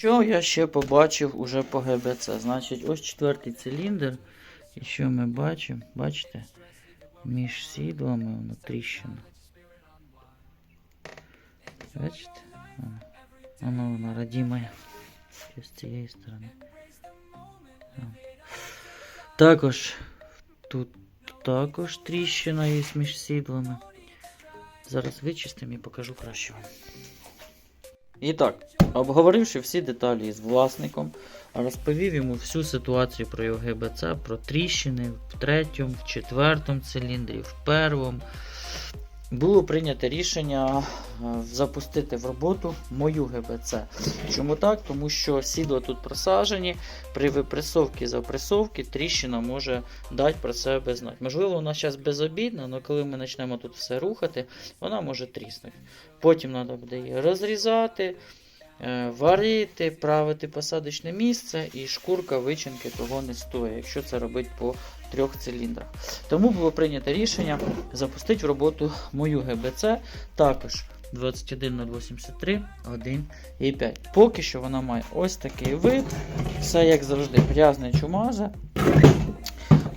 Що я ще побачив уже по ГБЦ? Значить, ось четвертий циліндр. І що ми бачимо? Бачите? Між сідлами воно тріщина. Бачите? Воно, воно, радімає. Ще з цієї сторони. Також тут також тріщина є між сідлами. Зараз вичистимо і покажу краще. І так, обговоривши всі деталі з власником, розповів йому всю ситуацію про його ГБЦ, про тріщини в третьому, в четвертому циліндрі, в першому. Було прийнято рішення е, запустити в роботу мою ГБЦ. Чому так? Тому що сідла тут просаджені, при випресовці запресовки тріщина може дати про себе знати. Можливо, вона зараз безобідна, але коли ми почнемо тут все рухати, вона може тріснути. Потім треба буде її розрізати, варити, правити посадочне місце, і шкурка вичинки того не стоїть, якщо це робити по трьох циліндрах. Тому було прийнято рішення запустити в роботу мою ГБЦ також 21083 1,5. Поки що вона має ось такий вид. Все як завжди, грязне чумаза.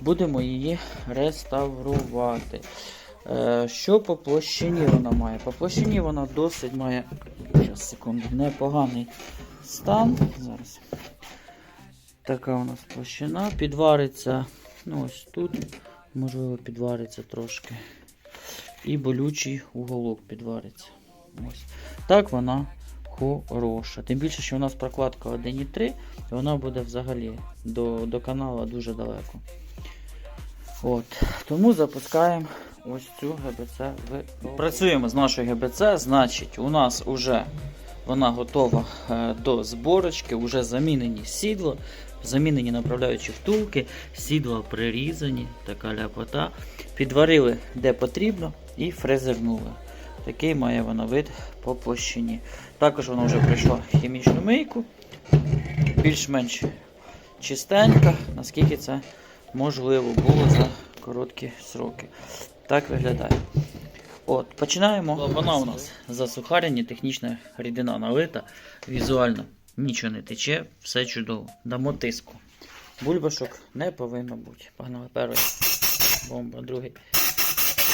Будемо її реставрувати. Е, Що по площині вона має? По площині вона досить має Щас, секунду, непоганий стан. Зараз. Така у нас площина. Підвариться ну ось тут, можливо, підвариться трошки. І болючий уголок підвариться. Ось. Так вона хороша. Тим більше, що у нас прокладка 1,3, вона буде взагалі до, до канала дуже далеко. От. Тому запускаємо ось цю ГБЦ в Працюємо з нашою ГБЦ, значить, у нас вже вона готова е, до зборочки, вже замінені сідло, замінені направляючі втулки, сідла прирізані, така ляпота. Підварили де потрібно і фрезернули. Такий має вона вид по площині. Також вона вже пройшла хімічну мийку, більш-менш чистенька, наскільки це можливо було за короткі сроки. Так виглядає. От, починаємо. Вона у нас засухарені, технічна рідина налита, візуально нічого не тече, все чудово. Дамо тиску. Бульбашок не повинно бути. Погнали перший. Бомба, другий.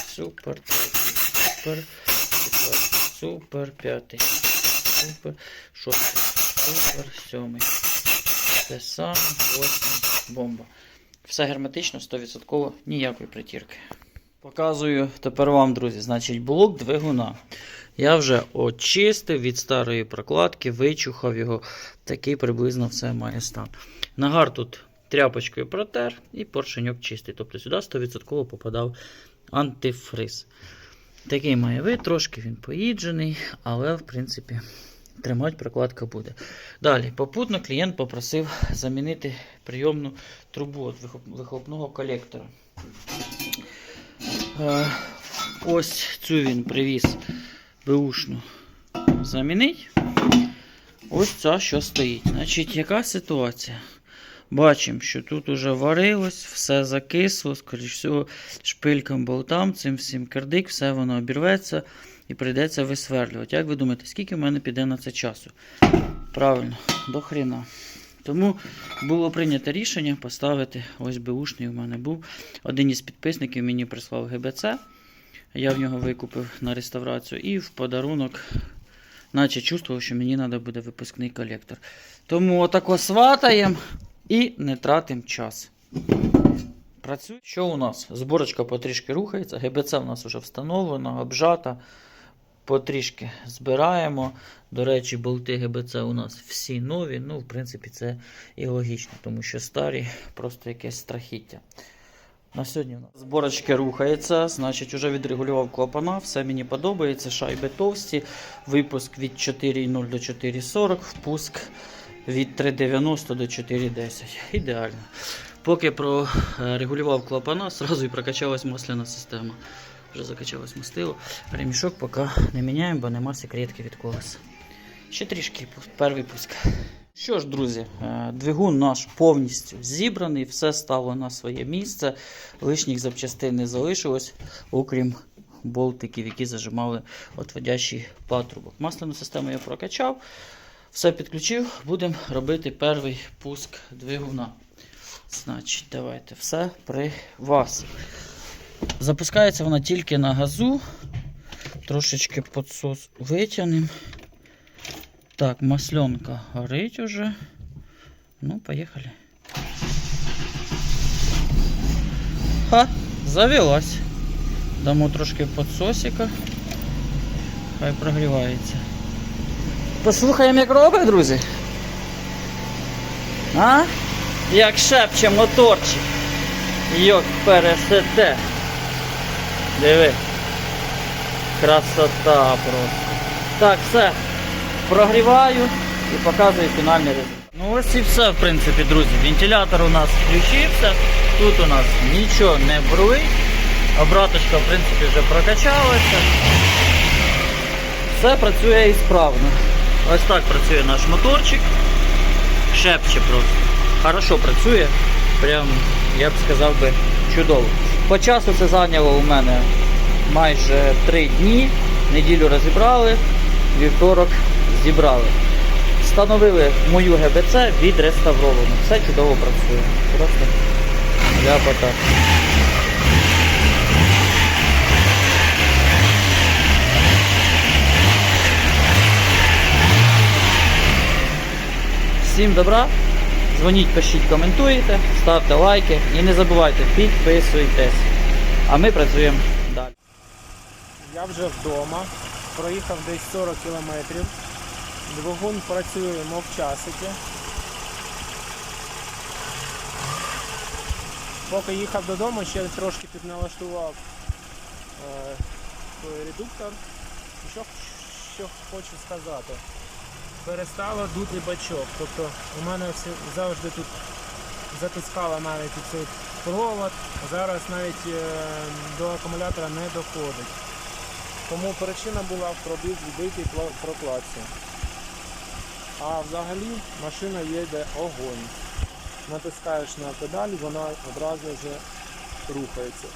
Супер, третій. Супер. Четвертий. Супер, п'ятий. Супер. Шостий. Супер, сьомий. Те саме, восьмий. Бомба. Все герметично, 100%, ніякої притірки. Показую тепер вам, друзі, значить, блок двигуна. Я вже очистив від старої прокладки, вичухав його. Такий приблизно все має стан. Нагар тут тряпочкою протер і поршеньок чистий. Тобто сюди 100% попадав антифриз. Такий має вид, трошки він поїджений, але в принципі тримати прокладка буде. Далі, попутно клієнт попросив замінити прийомну трубу від вихлопного колектора. Ось цю він привіз беушну замінить. Ось ця що стоїть. Значить, яка ситуація? Бачимо, що тут уже варилось, все закисло, скоріш всього, шпилькам болтам, цим всім кирдик, все воно обірветься і прийдеться висверлювати. Як ви думаєте, скільки в мене піде на це часу? Правильно, до хрена. Тому було прийнято рішення поставити ось беушний у мене був. Один із підписників мені прислав ГБЦ. Я в нього викупив на реставрацію і в подарунок, наче чувствував, що мені треба буде випускний колектор. Тому отако сватаємо і не тратимо час. Працює. Що у нас? Зборочка потрішки рухається. ГБЦ у нас вже встановлено, обжата. Потрішки збираємо. До речі, болти ГБЦ у нас всі нові. Ну, в принципі, це і логічно, тому що старі просто якесь страхіття. На сьогодні у нас зборочки рухається, значить, вже відрегулював клапана, все мені подобається. Шайби товсті, випуск від 4.0 до 4.40, впуск від 3.90 до 4.10. Ідеально. Поки прорегулював клапана, сразу і прокачалась масляна система. Вже закачалось мастило. Ремішок поки не міняємо, бо нема секретки від колеса. Ще трішки перший пуск. Що ж, друзі, е, двигун наш повністю зібраний, все стало на своє місце. Лишніх запчастин не залишилось, окрім болтиків, які зажимали отводящий патрубок. Масляну систему я прокачав. Все підключив, будемо робити перший пуск двигуна. Значить, давайте все при вас. Запускається вона тільки на газу. Трошечки підсос витягнемо. Так, масленка горить уже. Ну, поїхали. Ха, завелась. Дамо трошки підсосика. Хай прогрівається. Послухаємо, як робить, друзі. А? Як шепче моторчик. Йок пересете. Диви. Красота просто. Так, все. Прогріваю і показую фінальний результат. Ну ось і все, в принципі, друзі. Вентилятор у нас включився. Тут у нас нічого не бурлить. Обраточка, в принципі, вже прокачалася. Все працює і справно. Ось так працює наш моторчик. Шепче просто. Хорошо працює. Прям, я б сказав би, чудово. По часу це зайняло у мене майже 3 дні. Неділю розібрали, вівторок зібрали. Встановили мою ГБЦ відреставровано. Все чудово працює. Просто ляпота. Всім добра. Дзвоніть, пишіть, коментуйте, ставте лайки і не забувайте, підписуйтесь. А ми працюємо далі. Я вже вдома, проїхав десь 40 кілометрів. Двигун працює мовчасики. Поки їхав додому, ще трошки підналаштував е, той редуктор. Що, що хочу сказати. Перестало дути бачок. Тобто у мене завжди тут затискало навіть цей провод, зараз навіть е, до акумулятора не доходить. Тому причина була в пробіг відбитій прокладці. А взагалі машина їде огонь. Натискаєш на педаль, вона одразу вже рухається.